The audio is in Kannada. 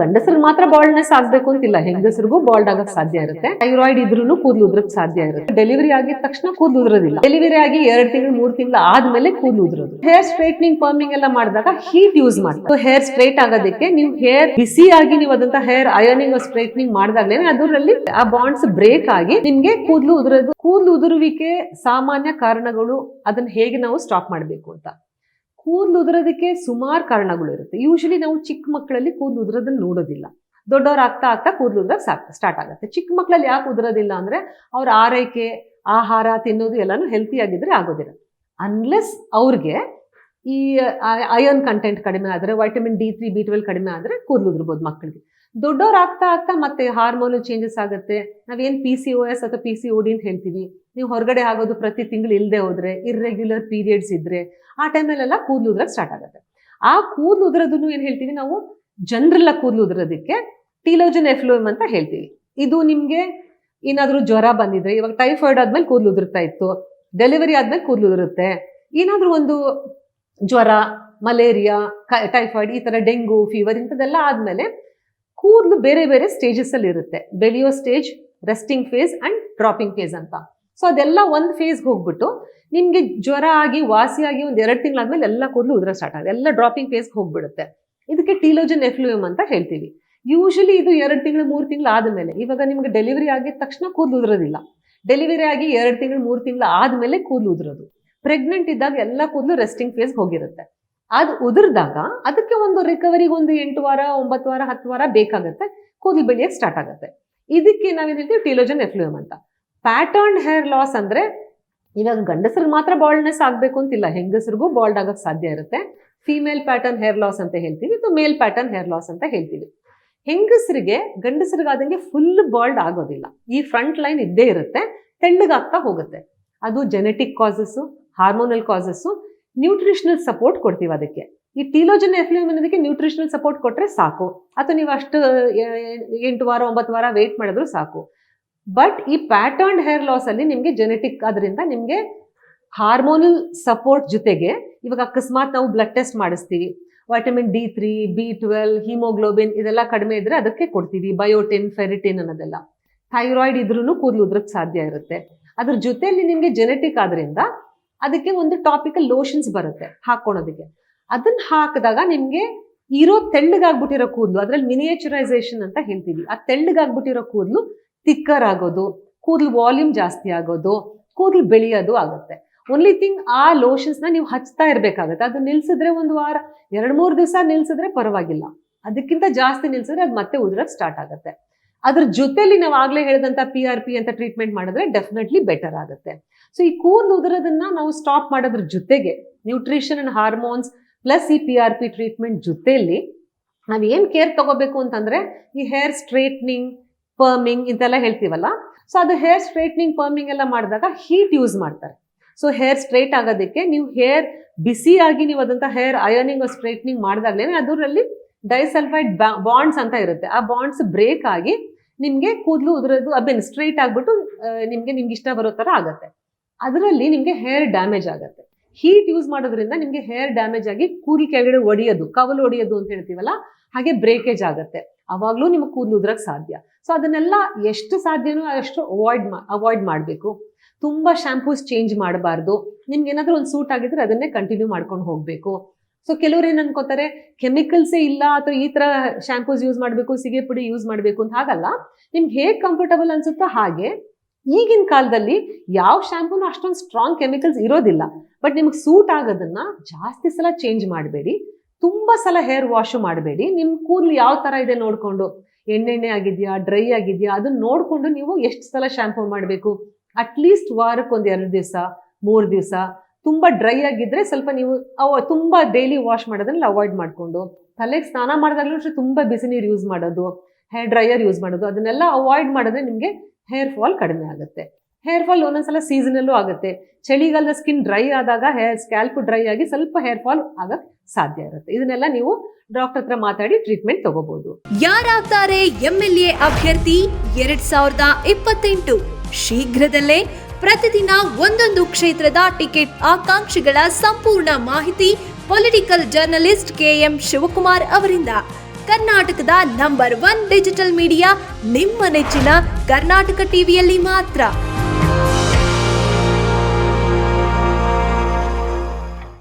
ಗಂಡಸರು ಮಾತ್ರ ಬಾಲ್ಡ್ನೆಸ್ ಆಗ್ಬೇಕು ಅಂತಿಲ್ಲ, ಹೆಂಗಸರಿಗೂ ಬಾಲ್ಡ್ ಆಗಕ್ ಸಾಧ್ಯ ಇರುತ್ತೆ. ಥೈರಾಯ್ಡ್ ಇದ್ರೂ ಕೂದಲು ಉದ್ರಕ್ ಸಾಧ್ಯ ಇರುತ್ತೆ. ಡೆಲಿವರಿ ಆಗಿದ ತಕ್ಷಣ ಕೂದಲು ಉದ್ರೋದಿಲ್ಲ. ಡೆಲಿವರಿ ಆಗಿ ಎರಡ್ ತಿಂಗಳು, ಮೂರ್ ತಿಂಗಳು ಆದ್ಮೇಲೆ ಕೂದಲು ಉದ್ರೋದು. ಹೇರ್ ಸ್ಟ್ರೈಟ್ನಿಂಗ್ ಪರ್ಮಿಂಗ್ ಎಲ್ಲ ಮಾಡಿದಾಗ ಹೀಟ್ ಯೂಸ್ ಮಾಡ್ತಾರೆ. ಹೇರ್ ಸ್ಟ್ರೈಟ್ ಆಗೋದಕ್ಕೆ ನೀವು ಹೇರ್ ಬಿಸಿಯಾಗಿ ನೀವು ಅದಂತ ಹೇರ್ ಅಯರ್ನಿಂಗ್ ಸ್ಟ್ರೈಟ್ನಿಂಗ್ ಮಾಡಿದಾಗ್ಲೇ ಅದರಲ್ಲಿ ಆ ಬಾಂಡ್ಸ್ ಬ್ರೇಕ್ ಆಗಿ ನಿಮ್ಗೆ ಕೂದಲು ಉದುರೋದು. ಕೂದಲು ಉದುರುವಿಕೆ ಸಾಮಾನ್ಯ ಕಾರಣಗಳು ಅದನ್ನ ಹೇಗೆ ನಾವು ಸ್ಟಾಪ್ ಮಾಡಬೇಕು ಅಂತ. ಕೂದಲು ಉದುರೋದಕ್ಕೆ ಸುಮಾರು ಕಾರಣಗಳು ಇರುತ್ತೆ. ಯೂಶಲಿ ನಾವು ಚಿಕ್ಕ ಮಕ್ಕಳಲ್ಲಿ ಕೂದಲು ಉದುರೋದನ್ನ ನೋಡೋದಿಲ್ಲ. ದೊಡ್ಡವ್ರು ಆಗ್ತಾ ಆಗ್ತಾ ಕೂದಲು ಸಾಕ್ತ ಸ್ಟಾರ್ಟ್ ಆಗುತ್ತೆ. ಚಿಕ್ಕ ಮಕ್ಕಳಲ್ಲಿ ಯಾಕೆ ಉದುರೋದಿಲ್ಲ ಅಂದ್ರೆ ಅವ್ರ ಆರೈಕೆ, ಆಹಾರ ತಿನ್ನೋದು ಎಲ್ಲಾನು ಹೆಲ್ತಿ ಆಗಿದ್ರೆ ಆಗೋದಿಲ್ಲ ಅನ್ಲೆಸ್ ಅವ್ರಿಗೆ ಈ ಅಯರ್ನ್ ಕಂಟೆಂಟ್ ಕಡಿಮೆ ಆದರೆ vitamin D three B twelve ಕಡಿಮೆ ಆದರೆ ಕೂದಲು ಉದುರ್ಬೋದು ಮಕ್ಕಳಿಗೆ. ದೊಡ್ಡವ್ರು ಆಗ್ತಾ ಮತ್ತೆ ಹಾರ್ಮೋನ್ ಚೇಂಜಸ್ ಆಗುತ್ತೆ. ನಾವೇನು ಪಿ ಸಿ ಒ ಎಸ್ ಅಥವಾ ಪಿ ಸಿ ಡಿ ಅಂತ ಹೇಳ್ತೀವಿ. ನೀವು ಹೊರಗಡೆ ಆಗೋದು ಪ್ರತಿ ತಿಂಗಳು ಇಲ್ಲದೆ ಹೋದ್ರೆ ಇರ್ರೆಗ್ಯುಲರ್ ಪೀರಿಯಡ್ಸ್ ಇದ್ರೆ, ಆ ಟೈಮಲ್ಲೆಲ್ಲ ಕೂದಲು ಉದ್ರಕ್ಕೆ ಸ್ಟಾರ್ಟ್ ಆಗುತ್ತೆ. ಆ ಕೂದಲು ಉದ್ರದನ್ನು ಏನು ಹೇಳ್ತೀವಿ ನಾವು? ಜನರಲ್ಲ ಕೂದಲು ಉದ್ರೋದಕ್ಕೆ ಟೀಲೋಜನ್ ಎಫ್ಲೋಮ್ ಅಂತ ಹೇಳ್ತೀವಿ. ಇದು ನಿಮಗೆ ಏನಾದರೂ ಜ್ವರ ಬಂದಿದ್ರೆ, ಇವಾಗ ಟೈಫಾಯ್ಡ್ ಆದ್ಮೇಲೆ ಕೂದಲು ಉದುರ್ತಾ ಇತ್ತು ಡೆಲಿವರಿ ಆದ್ಮೇಲೆ ಕೂದಲು ಉದುರುತ್ತೆ, ಏನಾದರೂ ಒಂದು ಜ್ವರ ಮಲೇರಿಯಾ ಟೈಫಾಯ್ಡ್ ಈ ಥರ ಡೆಂಗು ಫೀವರ್ ಇಂಥದ್ದೆಲ್ಲ ಆದಮೇಲೆ ಕೂದಲು ಬೇರೆ ಬೇರೆ ಸ್ಟೇಜಸ್ ಅಲ್ಲಿ ಇರುತ್ತೆ. ಬೆಳೆಯೋ stage resting phase and dropping phase ಅಂತ. ಸೊ ಅದೆಲ್ಲ ಒಂದು ಫೇಸ್ಗೆ ಹೋಗ್ಬಿಟ್ಟು ನಿಮಗೆ ಜ್ವರ ಆಗಿ ವಾಸಿಯಾಗಿ ಒಂದು ಎರಡು ತಿಂಗಳಾದ್ಮೇಲೆ ಎಲ್ಲ ಕೂದಲು ಉದ್ರ ಸ್ಟಾರ್ಟ್ ಆಗುತ್ತೆ. ಎಲ್ಲ ಡ್ರಾಪಿಂಗ್ ಫೇಸ್ಗೆ ಹೋಗ್ಬಿಡುತ್ತೆ. ಇದಕ್ಕೆ ಟೀಲೋಜನ್ ಎಫ್ಲೂಯಮ್ ಅಂತ ಹೇಳ್ತೀವಿ. ಯೂಶಲಿ ಇದು ಎರಡು ತಿಂಗಳು, ಮೂರು ತಿಂಗಳು ಆದಮೇಲೆ, ಇವಾಗ ನಿಮ್ಗೆ ಡೆಲಿವರಿ ಆಗಿದ ತಕ್ಷಣ ಕೂದಲು ಉದುರೋದಿಲ್ಲ. ಡೆಲಿವರಿ ಆಗಿ ಎರಡು ತಿಂಗಳು, ಮೂರು ತಿಂಗಳು ಆದಮೇಲೆ ಕೂದಲು ಉದುರೋದು. ಪ್ರೆಗ್ನೆಂಟ್ ಇದ್ದಾಗ ಎಲ್ಲ ಕೂದಲು ರೆಸ್ಟಿಂಗ್ ಫೇಸ್ ಹೋಗಿರುತ್ತೆ. ಅದು ಉದುರಿದಾಗ ಅದಕ್ಕೆ ಒಂದು ರಿಕವರಿಗೆ ಒಂದು ಎಂಟು ವಾರ, ಒಂಬತ್ತು ವಾರ, ಹತ್ತು ವಾರ ಬೇಕಾಗುತ್ತೆ. ಕೂದಲು ಬೆಳೆಯಕ್ಕೆ ಸ್ಟಾರ್ಟ್ ಆಗುತ್ತೆ. ಇದಕ್ಕೆ ನಾವೇನು ಹೇಳ್ತೀವಿ? ಟಿಲೋಜನ್ ಎಫ್ಲೂಯಮ್ ಅಂತ. ಪ್ಯಾಟರ್ನ್ ಹೇರ್ ಲಾಸ್ ಅಂದ್ರೆ ಇವಾಗ ಗಂಡಸರು ಮಾತ್ರ ಬಾಲ್ಡ್ನೆಸ್ ಆಗಬೇಕು ಅಂತಿಲ್ಲ. ಹೆಂಗಸರಿಗೂ ಬಾಲ್ಡ್ ಆಗಕ್ಕೆ ಸಾಧ್ಯ ಇರುತ್ತೆ. ಫಿಮೇಲ್ ಪ್ಯಾಟರ್ನ್ ಹೇರ್ ಲಾಸ್ ಅಂತ ಹೇಳ್ತೀವಿ ಇದು ಮೇಲ್ ಪ್ಯಾಟರ್ನ್ ಹೇರ್ ಲಾಸ್ ಅಂತ ಹೇಳ್ತೀವಿ. ಹೆಂಗಸರಿಗೆ ಗಂಡಸರಿಗಾದಂಗೆ ಫುಲ್ ಬಾಲ್ಡ್ ಆಗೋದಿಲ್ಲ. ಈ ಫ್ರಂಟ್ ಲೈನ್ ಇದ್ದೇ ಇರುತ್ತೆ. ತೆಳ್ಳಗಾಗ್ತಾ ಹೋಗುತ್ತೆ. ಅದು genetic causes hormonal causes nutritional support ಕೊಡ್ತೀವಿ ಅದಕ್ಕೆ. ಈ ಟೀಲೋಜನ್ ಎಫ್ಲೂಮ್ ಅನ್ನೋದಕ್ಕೆ ನ್ಯೂಟ್ರಿಷನಲ್ ಸಪೋರ್ಟ್ ಕೊಟ್ಟರೆ ಸಾಕು. ಅಥವಾ ನೀವು ಅಷ್ಟು ಎಂಟು ವಾರ, ಒಂಬತ್ತು ವಾರ ವೆಯ್ಟ್ ಮಾಡಿದ್ರು ಸಾಕು. ಬಟ್ ಈ ಪ್ಯಾಟರ್ನ್ ಹೇರ್ ಲಾಸ್ ಅಲ್ಲಿ ನಿಮಗೆ ಜೆನೆಟಿಕ್ ಅದರಿಂದ ನಿಮಗೆ ಹಾರ್ಮೋನಲ್ ಸಪೋರ್ಟ್ ಜೊತೆಗೆ ಇವಾಗ ಅಕಸ್ಮಾತ್ ನಾವು ಬ್ಲಡ್ ಟೆಸ್ಟ್ ಮಾಡಿಸ್ತೀವಿ. Vitamin D three B twelve haemoglobin ಇದೆಲ್ಲ ಕಡಿಮೆ ಇದ್ರೆ ಅದಕ್ಕೆ ಕೊಡ್ತೀವಿ. ಬಯೋಟಿನ್ ಫೆರಿಟಿನ್ ಅನ್ನೋದೆಲ್ಲ. ಥೈರಾಯ್ಡ್ ಇದ್ರೂ ಕೂದಲು ಉದ್ರಕ್ಕೆ ಸಾಧ್ಯ ಇರುತ್ತೆ. ಅದ್ರ ಜೊತೆಯಲ್ಲಿ ನಿಮಗೆ ಜೆನೆಟಿಕ್ ಆದ್ರಿಂದ ಅದಕ್ಕೆ ಒಂದು ಟಾಪಿಕಲ್ ಲೋಷನ್ಸ್ ಬರುತ್ತೆ ಹಾಕೊಳೋದಕ್ಕೆ. ಅದನ್ನ ಹಾಕಿದಾಗ ನಿಮಗೆ ಇರೋ ತೆಳ್ಳಗಾಗ್ಬಿಟ್ಟಿರೋ ಕೂದಲು, ಅದ್ರಲ್ಲಿ ಮಿನಿಯೇಚರೈಸೇಷನ್ ಅಂತ ಹೇಳ್ತೀವಿ. ಆ ತೆಳ್ಳಗಾಗ್ಬಿಟ್ಟಿರೋ ಕೂದಲು ತಿಕ್ಕರ್ ಆಗೋದು, ಕೂದಲು ವಾಲ್ಯೂಮ್ ಜಾಸ್ತಿ ಆಗೋದು, ಕೂದಲು ಬೆಳೆಯೋದು ಆಗುತ್ತೆ. ಓನ್ಲಿ ಥಿಂಗ್ ಆ ಲೋಷನ್ಸ್ನ ನೀವು ಹಚ್ತಾ ಇರಬೇಕಾಗುತ್ತೆ. ಅದು ನಿಲ್ಸಿದ್ರೆ ಒಂದು ವಾರ ಎರಡು ಮೂರು ದಿವಸ ನಿಲ್ಸಿದ್ರೆ ಪರವಾಗಿಲ್ಲ. ಅದಕ್ಕಿಂತ ಜಾಸ್ತಿ ನಿಲ್ಸಿದ್ರೆ ಅದು ಮತ್ತೆ ಉದ್ರಕ್ ಸ್ಟಾರ್ಟ್ ಆಗುತ್ತೆ. ಅದ್ರ ಜೊತೆಲಿ ನಾವು ಆಗ್ಲೇ ಹೇಳಿದಂತ ಪಿ ಆರ್ ಪಿ ಅಂತ ಟ್ರೀಟ್ಮೆಂಟ್ ಮಾಡಿದ್ರೆ ಡೆಫಿನೆಟ್ಲಿ ಬೆಟರ್ ಆಗುತ್ತೆ. ಸೊ ಈ ಕೂದಲು ಉದುರೋದನ್ನ ನಾವು ಸ್ಟಾಪ್ ಮಾಡೋದ್ರ ಜೊತೆಗೆ ನ್ಯೂಟ್ರಿಷನ್ ಅಂಡ್ ಹಾರ್ಮೋನ್ಸ್ ಪ್ಲಸ್ ಈ ಪಿ ಆರ್ ಪಿ ಟ್ರೀಟ್ಮೆಂಟ್ ಜೊತೆಯಲ್ಲಿ ನಾವು ಏನು ಕೇರ್ ತಗೋಬೇಕು ಅಂತಂದ್ರೆ ಈ ಹೇರ್ ಸ್ಟ್ರೇಟ್ನಿಂಗ್ ಪರ್ಮಿಂಗ್ ಇಂತೆಲ್ಲ ಹೇಳ್ತೀವಲ್ಲ? ಸೊ ಅದು ಹೇರ್ ಸ್ಟ್ರೈಟ್ನಿಂಗ್ ಪರ್ಮಿಂಗ್ ಎಲ್ಲ ಮಾಡಿದಾಗ ಹೀಟ್ ಯೂಸ್ ಮಾಡ್ತಾರೆ. ಸೊ ಹೇರ್ ಸ್ಟ್ರೈಟ್ ಆಗೋದಕ್ಕೆ ನೀವು ಹೇರ್ ಬಿಸಿಯಾಗಿ ನೀವು ಅದಂತ ಹೇರ್ ಅಯರ್ನಿಂಗ್ ಸ್ಟ್ರೈಟ್ನಿಂಗ್ ಮಾಡಿದಾಗ್ಲೇನೆ ಅದರಲ್ಲಿ ಡೈಸಲ್ಫೈಡ್ ಬಾಂಡ್ಸ್ ಅಂತ ಇರುತ್ತೆ. ಆ ಬಾಂಡ್ಸ್ ಬ್ರೇಕ್ ಆಗಿ ನಿಮಗೆ ಕೂದಲು ಉದುರೋದು ಅಬ್ಬೆನ್ ಸ್ಟ್ರೈಟ್ ಆಗ್ಬಿಟ್ಟು ನಿಮಗೆ ನಿಮ್ಗೆ ಇಷ್ಟ ಬರೋ ಥರ ಆಗುತ್ತೆ. ಅದರಲ್ಲಿ ನಿಮಗೆ ಹೇರ್ ಡ್ಯಾಮೇಜ್ ಆಗುತ್ತೆ. ಹೀಟ್ ಯೂಸ್ ಮಾಡೋದ್ರಿಂದ ನಿಮಗೆ ಹೇರ್ ಡ್ಯಾಮೇಜ್ ಆಗಿ ಕೂದಲು ಕೆಳಗಡೆ ಒಡೆಯೋದು, ಕವಲು ಒಡೆಯೋದು ಅಂತ ಹೇಳ್ತೀವಲ್ಲ, ಹಾಗೆ ಬ್ರೇಕೇಜ್ ಆಗುತ್ತೆ. ಅವಾಗಲೂ ನಿಮಗೆ ಕೂದಲು ಉದ್ರಕ್ಕೆ ಸಾಧ್ಯ. ಸೊ ಅದನ್ನೆಲ್ಲ ಎಷ್ಟು ಸಾಧ್ಯನೋ ಅಷ್ಟು ಅವಾಯ್ಡ್ ಅವಾಯ್ಡ್ ಮಾಡಬೇಕು. ತುಂಬ ಶಾಂಪೂಸ್ ಚೇಂಜ್ ಮಾಡಬಾರ್ದು. ನಿಮ್ಗೆ ಏನಾದರೂ ಒಂದು ಸೂಟ್ ಆಗಿದ್ರೆ ಅದನ್ನೇ ಕಂಟಿನ್ಯೂ ಮಾಡ್ಕೊಂಡು ಹೋಗಬೇಕು. ಸೊ ಕೆಲವ್ರು ಏನ್ ಅನ್ಕೋತಾರೆ ಕೆಮಿಕಲ್ಸೇ ಇಲ್ಲ, ಅಥವಾ ಈ ತರ ಶಾಂಪೂಸ್ ಯೂಸ್ ಮಾಡಬೇಕು ಸಿಗೆ ಪುಡಿ ಯೂಸ್ ಮಾಡಬೇಕು ಅಂತ ಹಾಗಲ್ಲ. ನಿಮ್ಗೆ ಹೇಗೆ ಕಂಫರ್ಟಬಲ್ ಅನ್ಸುತ್ತೋ ಹಾಗೆ, ಈಗಿನ ಕಾಲದಲ್ಲಿ ಯಾವ ಶಾಂಪೂನು ಅಷ್ಟೊಂದು ಸ್ಟ್ರಾಂಗ್ ಕೆಮಿಕಲ್ಸ್ ಇರೋದಿಲ್ಲ. ಬಟ್ ನಿಮ್ಗೆ ಸೂಟ್ ಆಗೋದನ್ನ ಜಾಸ್ತಿ ಸಲ ಚೇಂಜ್ ಮಾಡಬೇಡಿ. ತುಂಬ ಸಲ ಹೇರ್ ವಾಶು ಮಾಡಬೇಡಿ. ನಿಮ್ಮ ಕೂದಲು ಯಾವ ಥರ ಇದೆ ನೋಡಿಕೊಂಡು, ಎಣ್ಣೆಣ್ಣೆ ಆಗಿದೆಯಾ ಡ್ರೈ ಆಗಿದೆಯಾ ಅದನ್ನ ನೋಡಿಕೊಂಡು ನೀವು ಎಷ್ಟು ಸಲ ಶಾಂಪೂ ಮಾಡಬೇಕು? ಅಟ್ಲೀಸ್ಟ್ ವಾರಕ್ಕೆ ಒಂದು ಎರಡು ದಿವಸ, ಮೂರು ದಿವಸ ತುಂಬ ಡ್ರೈ ಆಗಿದ್ರೆ ಸ್ವಲ್ಪ ನೀವು ಅವ ತುಂಬ ಡೈಲಿ ವಾಶ್ ಮಾಡೋದನ್ನ ಅವಾಯ್ಡ್ ಮಾಡಿಕೊಂಡು. ತಲೆಗೆ ಸ್ನಾನ ಮಾಡಿದಾಗಲೂ ಅಷ್ಟೇ ತುಂಬ ಬಿಸಿ ನೀರು ಯೂಸ್ ಮಾಡೋದು ಹೇರ್ ಡ್ರೈಯರ್ ಯೂಸ್ ಮಾಡೋದು, ಅದನ್ನೆಲ್ಲ ಅವಾಯ್ಡ್ ಮಾಡಿದ್ರೆ ನಿಮಗೆ ಹೇರ್ ಫಾಲ್ ಕಡಿಮೆ ಆಗುತ್ತೆ. ಹೇರ್ ಫಾಲ್ ಒಂದೊಂದ್ಸಲ ಸೀಸನಲ್ಲೂ ಆಗುತ್ತೆ. ಚಳಿಗಾಲದ ಸ್ಕಿನ್ ಡ್ರೈ ಆದಾಗ ಹೇರ್ ಸ್ಕ್ಯಾಲ್ಪ್ ಡ್ರೈ ಆಗಿ ಸ್ವಲ್ಪ ಹೇರ್ ಫಾಲ್ ಆಗಕ್ಕೆ ಸಾಧ್ಯ ಇರುತ್ತೆ. ಇದನ್ನೆಲ್ಲ ನೀವು ಡಾಕ್ಟರ್ ಹತ್ರ ಮಾತಾಡಿ ಟ್ರೀಟ್ಮೆಂಟ್ ತಗೋಬಹುದು ಯಾರಾಗ್ತಾರೆ ಎಂಎಲ್ಎ ಅಭ್ಯರ್ಥಿ ಎರಡ್ ಸಾವಿರದ ಇಪ್ಪತ್ತೆಂಟು. ಶೀಘ್ರದಲ್ಲೇ ಪ್ರತಿದಿನ ಒಂದೊಂದು ಕ್ಷೇತ್ರದ ಟಿಕೆಟ್ ಆಕಾಂಕ್ಷಿಗಳ ಸಂಪೂರ್ಣ ಮಾಹಿತಿ ಪೊಲಿಟಿಕಲ್ ಜರ್ನಲಿಸ್ಟ್ ಕೆಎಂ ಶಿವಕುಮಾರ್ ಅವರಿಂದ. ಕರ್ನಾಟಕದ ನಂಬರ್ ಒನ್ ಡಿಜಿಟಲ್ ಮೀಡಿಯಾ ನಿಮ್ಮ ನೆಚ್ಚಿನ ಕರ್ನಾಟಕ ಟಿವಿಯಲ್ಲಿ ಮಾತ್ರ.